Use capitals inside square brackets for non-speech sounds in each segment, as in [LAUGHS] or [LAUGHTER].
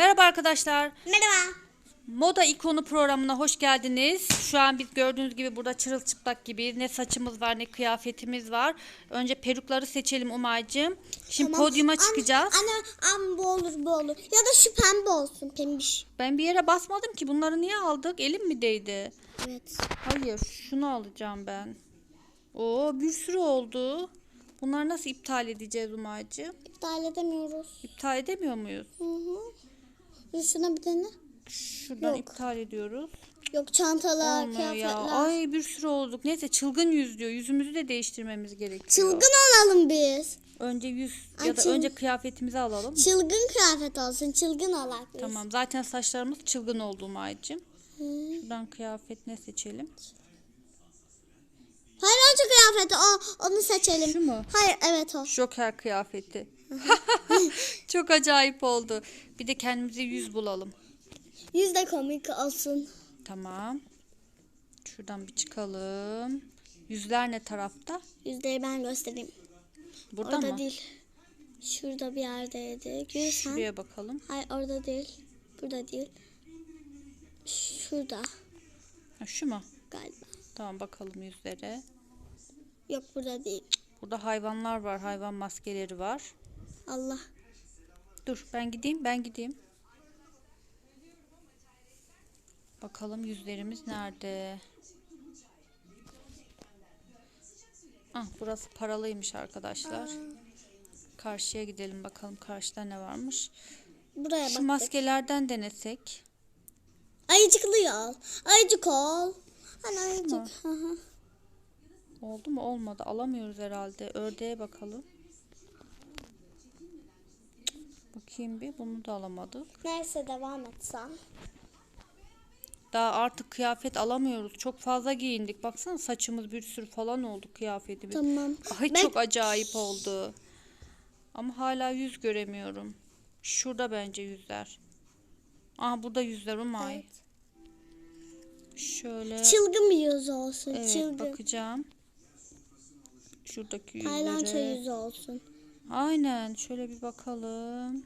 Merhaba arkadaşlar. Merhaba. Moda ikonu programına hoş geldiniz. Şu an biz gördüğünüz gibi burada çırılçıplak gibi ne saçımız var ne kıyafetimiz var. Önce perukları seçelim Umay'cığım. Şimdi Tamam. podyuma çıkacağız. Anne, an bu olur bu olur. Ya da şu pembe olsun pembiş. Ben bir yere basmadım ki. Bunları niye aldık? Elim mi değdi? Evet. Hayır, şunu alacağım ben. Oo, bir sürü oldu. Bunları nasıl iptal edeceğiz Umay'cığım? İptal edemiyoruz. İptal edemiyor muyuz? Hı hı. Şuna bir dene. Şuradan Yok. iptal ediyoruz. Yok çantalar, Olmuyor ya. kıyafetler. Ay bir sürü olduk. Neyse çılgın yüz diyor. Yüzümüzü de değiştirmemiz gerekiyor. Çılgın olalım biz. Önce yüz Ay, ya da çıl- önce kıyafetimizi alalım. Çılgın kıyafet olsun. Çılgın olak biz. Tamam. Zaten saçlarımız çılgın oldu Maycığım. Şuradan kıyafet ne seçelim? Hayır önce kıyafeti. O, onu seçelim. Şu mu? Hayır evet o. Joker kıyafeti. Çok acayip oldu. Bir de kendimize yüz bulalım. Yüz de komik olsun. Tamam. Şuradan bir çıkalım. Yüzler ne tarafta? Yüzleri ben göstereyim. Burada orada mı? değil. Şurada bir yerdeydi. Yürü sen. Şuraya bakalım. Hayır orada değil. Burada değil. Şurada Ha, şu mu? galiba. Tamam bakalım yüzlere. Yok burada değil. Burada hayvanlar var. Hayvan maskeleri var. Allah. Dur ben gideyim ben gideyim. Bakalım yüzlerimiz nerede? Ah burası paralıymış arkadaşlar. Karşıya gidelim bakalım karşıda ne varmış. Buraya Şu bak. maskelerden denesek. Ayıcıklı ol. Ayıcık ol. Hani ayıcık. Oldu mu? Olmadı. Alamıyoruz herhalde. Ördeğe bakalım. Bakayım bir. Bunu da alamadık. Neyse devam etsen. Daha artık kıyafet alamıyoruz. Çok fazla giyindik. Baksana saçımız bir sürü falan oldu kıyafetimiz. Tamam. Ay Ben- çok acayip oldu. Ama hala yüz göremiyorum. Şurada bence yüzler. Aha burada yüzler Umay. Evet. Şöyle Çılgın bir yüz olsun. evet, Çılgın. bakacağım. Şuradaki yüzlere. yüzü olsun. Aynen şöyle bir bakalım.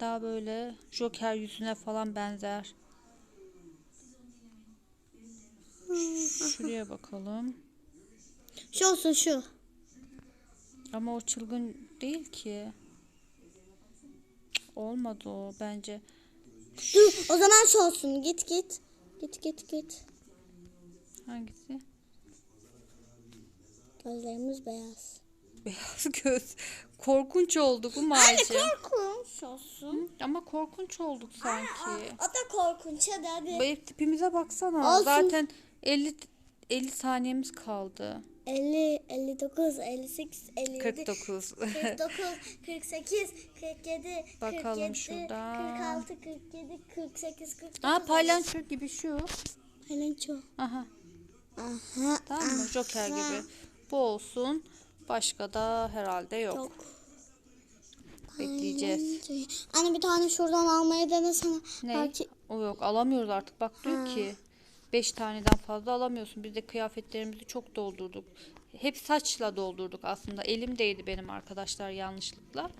Daha böyle Joker yüzüne falan benzer. Şuraya bakalım. Şu olsun şu. Ama o çılgın değil ki. Olmadı o bence. Dur o zaman şu olsun. Git git. Git git git. Hangisi? Gözlerimiz beyaz. Beyaz [LAUGHS] göz. Korkunç olduk bu Anne Maycığım. korkunç olsun. Ama korkunç olduk sanki. O da korkunç hadi hadi. Ev tipimize baksana. Olsun. Zaten 50 50 saniyemiz kaldı. 50, 59, 58, 57, 49. 49, 48, 47, Bakalım 47, şuradan. 46, 47, 48, 49. Aa palyaço gibi şu. Palyaço. Aha. Aha. Tamam mı? Joker gibi. Bu olsun. Başka da herhalde yok. Yok. Bekleyeceğiz. Anne bir tane şuradan almayı denesene. Ne? Belki O yok alamıyoruz artık. Bak diyor ki 5 taneden fazla alamıyorsun. Biz de kıyafetlerimizi çok doldurduk. Hep saçla doldurduk aslında. Elimdeydi benim arkadaşlar yanlışlıkla.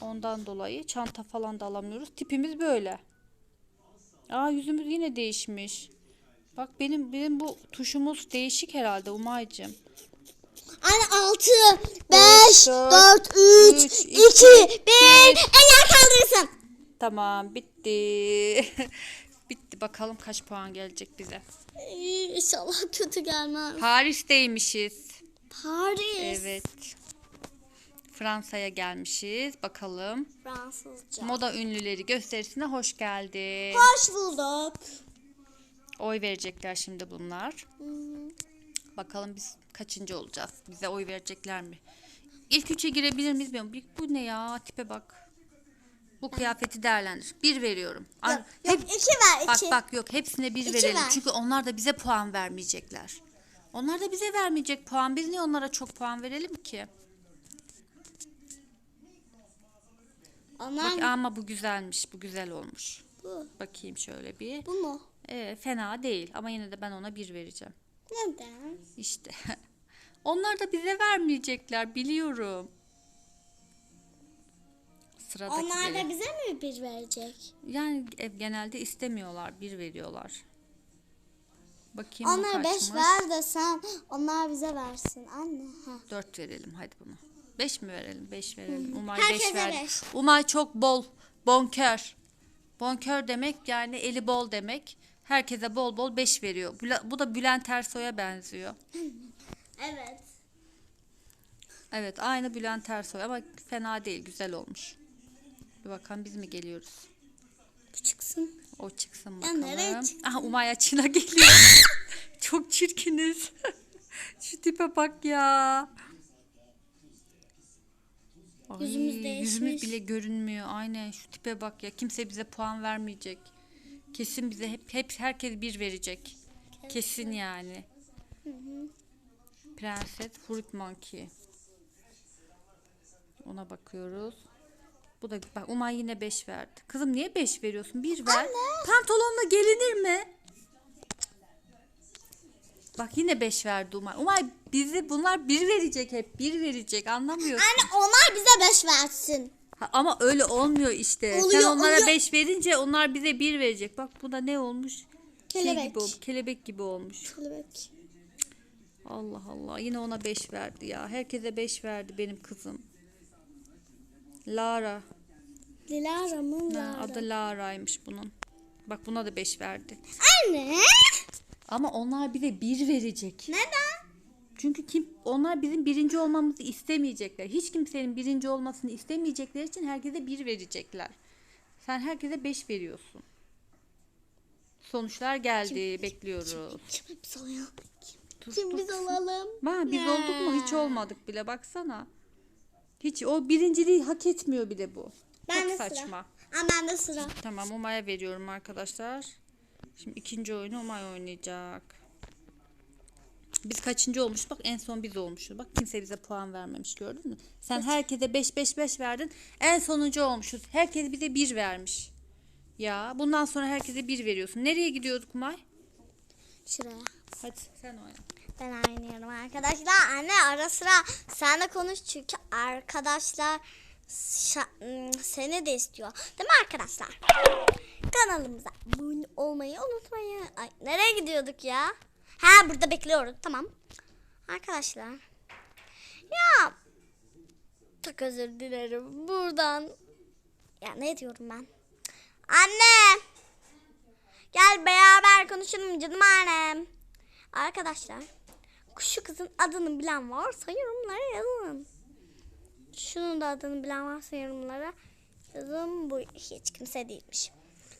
Ondan dolayı çanta falan da alamıyoruz. Tipimiz böyle. Aa yüzümüz yine değişmiş. Bak benim benim bu tuşumuz değişik herhalde Umay'cığım. Anne 6, 5, dört, 4, 3, üç, 2, iki, 1. Eller kaldırırsın. Tamam bitti. [LAUGHS] bitti bakalım kaç puan gelecek bize. İnşallah kötü gelmez. Paris'teymişiz. Paris. Evet. Fransa'ya gelmişiz. Bakalım. Fransızca. Moda ünlüleri gösterisine hoş geldin. Hoş bulduk. Oy verecekler şimdi bunlar. Hmm. Bakalım biz kaçıncı olacağız? Bize oy verecekler mi? İlk üçe girebilir miyiz? bilmiyorum. Bu ne ya? Tipe bak. Bu kıyafeti değerlendir. Bir veriyorum. An- Yok, yok, hep- iki ver Bak iki. bak yok hepsine bir İki verelim. ver. Çünkü onlar da bize puan vermeyecekler. Onlar da bize vermeyecek puan. Biz niye onlara çok puan verelim ki? Bak ama bu güzelmiş. Bu güzel olmuş. bu. Bakayım şöyle bir. Bu mu? Ee, fena değil ama yine de ben ona bir vereceğim. Neden? İşte. [LAUGHS] Onlar da bize vermeyecekler biliyorum. Sıradaki Onlar da bize mi bir verecek? Yani ev genelde istemiyorlar. Bir veriyorlar. Bakayım Onlar beş kaçmış? ver de sen onlar bize versin anne. Heh. Dört verelim hadi bunu. Beş mi verelim? Beş verelim. Umay Herkese beş verdi. beş. Umay çok bol. Bonkör. Bonkör demek yani eli bol demek. Herkese bol bol beş veriyor. Büla- Bu da Bülent Ersoy'a benziyor. Evet. Evet aynı Bülent Ersoy ama fena değil. Güzel olmuş. Bir bakalım biz mi geliyoruz? Bu çıksın. O çıksın Ya bakalım. nereye çıksın? Aha Umay Açın'a geliyor. [LAUGHS] Çok çirkiniz. [LAUGHS] Şu tipe bak ya. Ay, Yüzümüz Yüzümüz bile görünmüyor. Aynen şu tipe bak ya. Kimse bize puan vermeyecek. Kesin bize hep hep herkes bir verecek. Kesin yani. Prenses Fruit Monkey. Ona bakıyoruz. Bu da bak Umay yine 5 verdi. Kızım niye 5 veriyorsun? 1 ver. Pantolonla gelinir mi? Bak yine 5 verdi Umay. Umay bizi bunlar 1 verecek hep. 1 verecek anlamıyorsun. Anne onlar bize beş versin. Ha, ama öyle olmuyor işte. Oluyor, Sen onlara oluyor. 5 verince onlar bize 1 verecek. Bak bu da ne olmuş? Şey Kelebek. gibi olmuş. Kelebek gibi olmuş. Kelebek. Allah Allah. Yine ona 5 verdi ya. Herkese 5 verdi benim kızım. Lara. Dilara mı? Ha, Lara. adı Lara'ymış bunun. Bak buna da 5 verdi. Anne. Ama onlar bize 1 verecek. Neden? Çünkü kim onlar bizim birinci olmamızı istemeyecekler. Hiç kimsenin birinci olmasını istemeyecekleri için herkese 1 verecekler. Sen herkese 5 veriyorsun. Sonuçlar geldi. Bekliyoruz. Kim biz olalım? Dur, Kim dur. biz olalım? Ha, biz olduk mu? Hiç olmadık bile. Baksana. Hiç o birinciliği hak etmiyor bile bu. Ben Çok de sıra. saçma. Aa, ben de sıra. Tamam Umay'a veriyorum arkadaşlar. Şimdi ikinci oyunu Umay oynayacak. Biz kaçıncı olmuş? Bak en son biz olmuşuz. Bak kimse bize puan vermemiş gördün mü? Sen herkese 5 5 5 verdin. En sonuncu olmuşuz. Herkes bize 1 vermiş. Ya bundan sonra herkese 1 veriyorsun. Nereye gidiyorduk Umay? Şuraya. Hadi sen oyna. Ben oynuyorum arkadaşlar. Anne ara sıra sen de konuş çünkü arkadaşlar ım, seni de istiyor. Değil mi arkadaşlar? Kanalımıza abone olmayı unutmayın. Ay, nereye gidiyorduk ya? Ha burada bekliyoruz. Tamam. Arkadaşlar. Ya çok özür dilerim. Buradan ya ne diyorum ben? Anne! Gel beraber konuşalım canım annem. Arkadaşlar şu kızın adını bilen varsa yorumlara yazın. Şunun da adını bilen varsa yorumlara yazın. Bu hiç kimse değilmiş.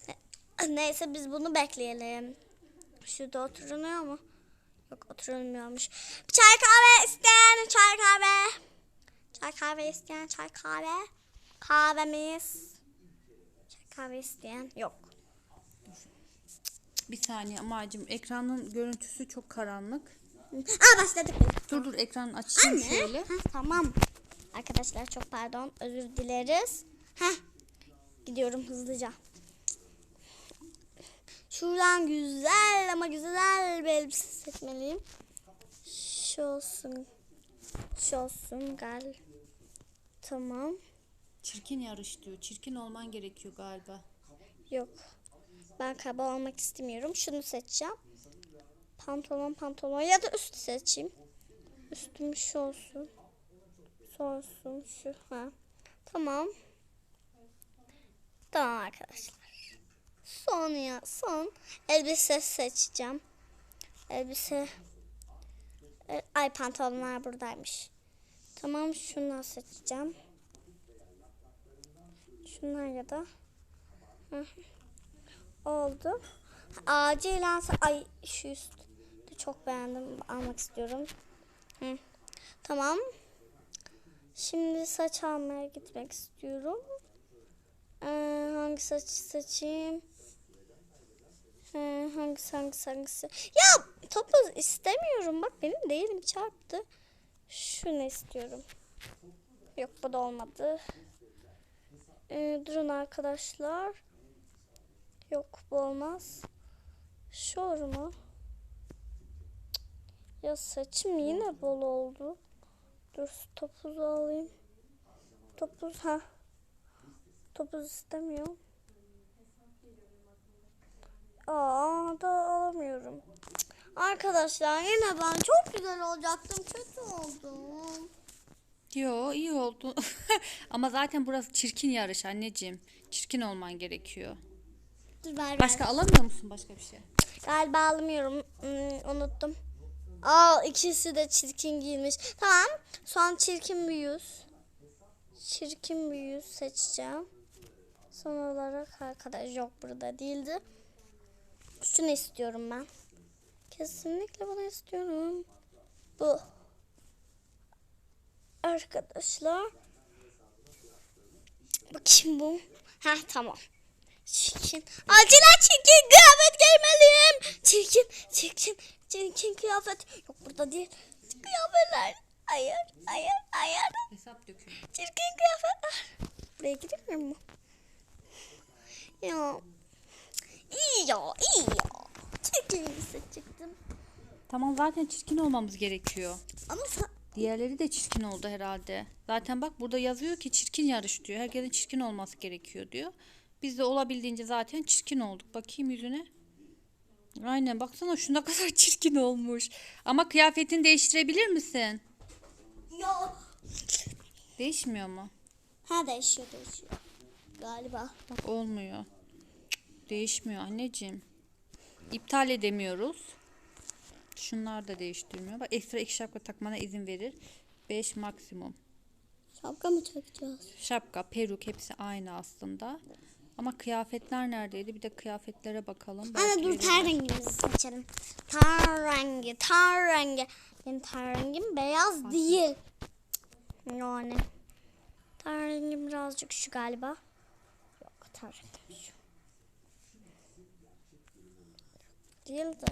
Ne- Neyse biz bunu bekleyelim. Şurada oturunuyor mu? Yok oturulmuyormuş. Çay kahve isteyen çay kahve. Çay kahve isteyen çay kahve. Kahvemiz. Çay kahve isteyen yok. Bir saniye Umay'cığım ekranın görüntüsü çok karanlık. Aa başladık. Dur dur ekran açayım Anne. şöyle. Heh, tamam. Arkadaşlar çok pardon. Özür dileriz. Heh. Gidiyorum hızlıca. Şuradan güzel ama güzel bir elbise seçmeliyim. Şu olsun. Şu olsun gel. Tamam. Çirkin yarış diyor. Çirkin olman gerekiyor galiba. Yok. Ben kaba olmak istemiyorum. Şunu seçeceğim. Pantolon pantolon ya da üst seçeyim. Üstüm şu olsun. Şu olsun şu. Ha. Tamam. Tamam arkadaşlar. Son ya son. Elbise seçeceğim. Elbise. E, Ay pantolonlar buradaymış. Tamam şundan seçeceğim. Şunlar ya da. Oldu. Acilen ay şu üst çok beğendim. Almak istiyorum. Hı. Tamam. Şimdi saç almaya gitmek istiyorum. Ee, hangi saç seçeyim? Ee, hangisi hangisi hangisi? Ya topuz istemiyorum. Bak benim de elim çarptı. Şunu istiyorum. Yok bu da olmadı. Ee, durun arkadaşlar. Yok bu olmaz. Şu olur mu? Ya saçım yine bol oldu. Dur topuzu alayım. Topuz ha. Topuz istemiyorum. Aa da alamıyorum. Arkadaşlar yine ben çok güzel olacaktım. Kötü oldum. Yo iyi oldu. [LAUGHS] Ama zaten burası çirkin yarış anneciğim. Çirkin olman gerekiyor. Dur ver Başka ver. alamıyor musun başka bir şey? Galiba alamıyorum. Hmm, unuttum. Aa ikisi de çirkin giymiş. Tamam. Son çirkin bir yüz. Çirkin bir yüz seçeceğim. Son olarak arkadaş yok burada değildi. Şunu istiyorum ben. Kesinlikle bunu istiyorum. Bu. Arkadaşlar. Bakayım bu. Ha tamam. Çirkin. Acilen çirkin kıyafet giymeliyim. Çirkin, çirkin, çirkin kıyafet. Yok burada değil. Kıyafetler. Hayır, hayır, hayır. Hesap dökümü. Çirkin kıyafetler. Buraya giremiyor mu? Ya. İyi ya, iyi ya. Çirkin çıktım. Tamam zaten çirkin olmamız gerekiyor. Ama sa- Diğerleri de çirkin oldu herhalde. Zaten bak burada yazıyor ki çirkin yarış diyor. Herkesin çirkin olması gerekiyor diyor. Biz de olabildiğince zaten çirkin olduk. Bakayım yüzüne. Aynen baksana şu ne [LAUGHS] kadar çirkin olmuş. Ama kıyafetini değiştirebilir misin? ya. Değişmiyor mu? Ha değişiyor, değişiyor. Galiba. Bak olmuyor. Değişmiyor anneciğim. İptal edemiyoruz. Şunlar da değiştirmiyor. Bak ekstra iki şapka takmana izin verir. 5 maksimum. Şapka mı takacağız? Şapka, peruk hepsi aynı aslında. Ama kıyafetler neredeydi? Bir de kıyafetlere bakalım. Belki dur ten rengimizi seçelim. Ten rengi, ten rengi. Benim ten rengim beyaz değil. Yani. Ten rengim birazcık şu galiba. Yok ten rengim şu. Değil de.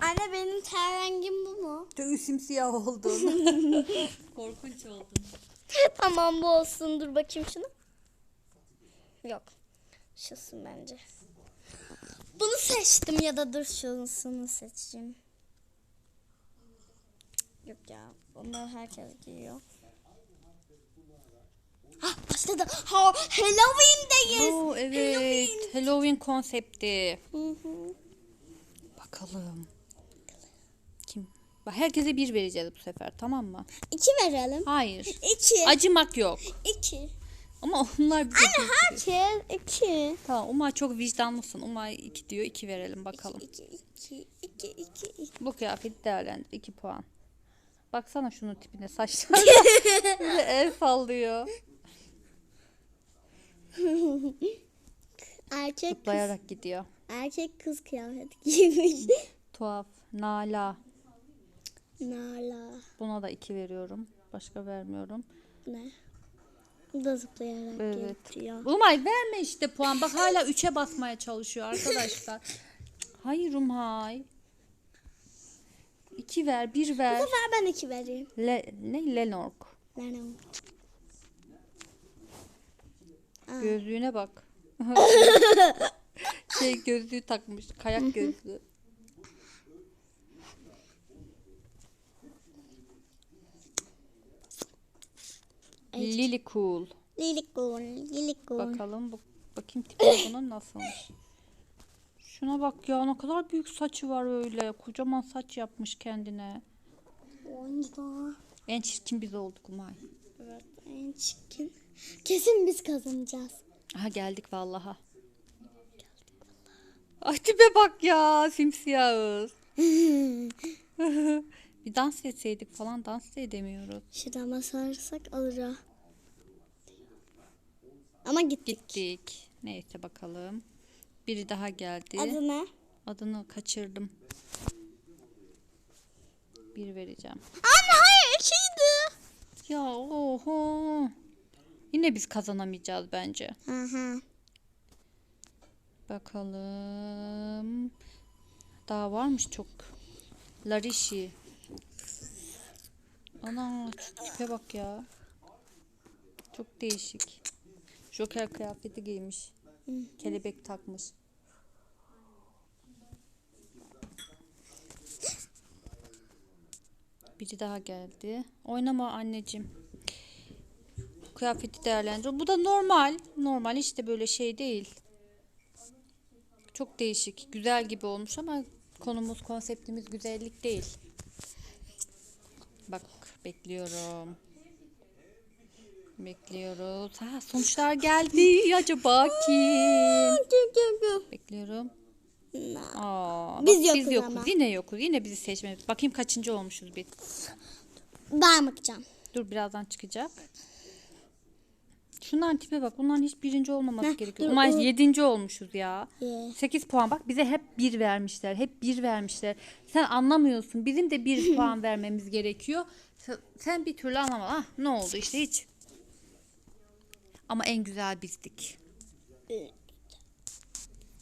Anne benim ten rengim bu mu? Çok simsiyah oldun. [LAUGHS] Korkunç oldun. tamam bu olsun. Dur bakayım şunu. Yok. Şusun bence. Bunu seçtim ya da dur şunu seçeyim. Yok ya. Bunları herkes giyiyor. Ha başladı. Ha Halloween'deyiz. Oo, evet. Halloween konsepti. Hı hı. Bakalım. Kim? Bak herkese bir vereceğiz bu sefer tamam mı? İki verelim. Hayır. İki. Acımak yok. İki. Ama onlar bize Anne bir- herkes iki. Tamam Umay çok vicdanlısın. Umay 2 diyor. 2 verelim bakalım. İki, iki, iki, iki, iki. Bu kıyafeti değerlendir. 2 puan. Baksana şunun tipine saçlar. [LAUGHS] El sallıyor. [LAUGHS] Erkek kız, Zıplayarak gidiyor. erkek kız kıyafet giymiş. [LAUGHS] Tuhaf. Nala. Nala. Buna da 2 veriyorum. Başka vermiyorum. Ne? Bu da zıplayarak Evet. getiriyor. Umay verme işte puan. Bak hala 3'e basmaya çalışıyor arkadaşlar. Hayır Umay. 2 ver, 1 Bu ver. sefer ben iki vereyim. Le, ne? Lenork. Nerede? Gözlüğüne bak. [LAUGHS] şey gözlüğü takmış. Kayak gözlüğü. Lily Cool. Lilikun, lilikun. Bakalım bu bakayım tipi bunun nasılmış. Şuna bak ya ne kadar büyük saçı var öyle. Kocaman saç yapmış kendine. Oyuncu. En çirkin biz olduk Umay. Evet, en çirkin. Kesin biz kazanacağız. Aha geldik vallaha. Ay tipe bak ya simsiyahız. [LAUGHS] Bir dans etseydik falan dans da edemiyoruz. Şuradan basarsak alır ha. Ama gittik. Gittik. Neyse bakalım. Biri daha geldi. Adı ne? Adını kaçırdım. Bir vereceğim. Anne hayır ikiydi. Ya oho. Yine biz kazanamayacağız bence. Hı hı. Bakalım. Daha varmış çok. Larishi. Ana şu tipe bak ya. Çok değişik. Joker kıyafeti giymiş. Kelebek takmış. Biri daha geldi. Oynama anneciğim. Kıyafeti değerlendiriyor. Bu da normal. Normal işte böyle şey değil. Çok değişik. Güzel gibi olmuş ama konumuz, konseptimiz güzellik değil. Bak bekliyorum. Bekliyoruz. Ha sonuçlar geldi. [LAUGHS] Acaba kim? Bekliyorum. Aa, Biz bak, yokuz biz yokuz. ama. Yine yokuz. Yine bizi seçmemiz. Bakayım kaçıncı olmuşuz biz. Ben bakacağım. Dur birazdan çıkacak. Şunların tipe bak. Bunların hiç birinci olmaması Heh, gerekiyor. dur, o- yedinci olmuşuz ya. Ye. 8 puan bak bize hep bir vermişler. Hep bir vermişler. Sen anlamıyorsun. Bizim de bir [LAUGHS] puan vermemiz gerekiyor. Sen, sen bir türlü anlamadın. Ah ne oldu işte hiç. Ama en güzel bizdik. Ee,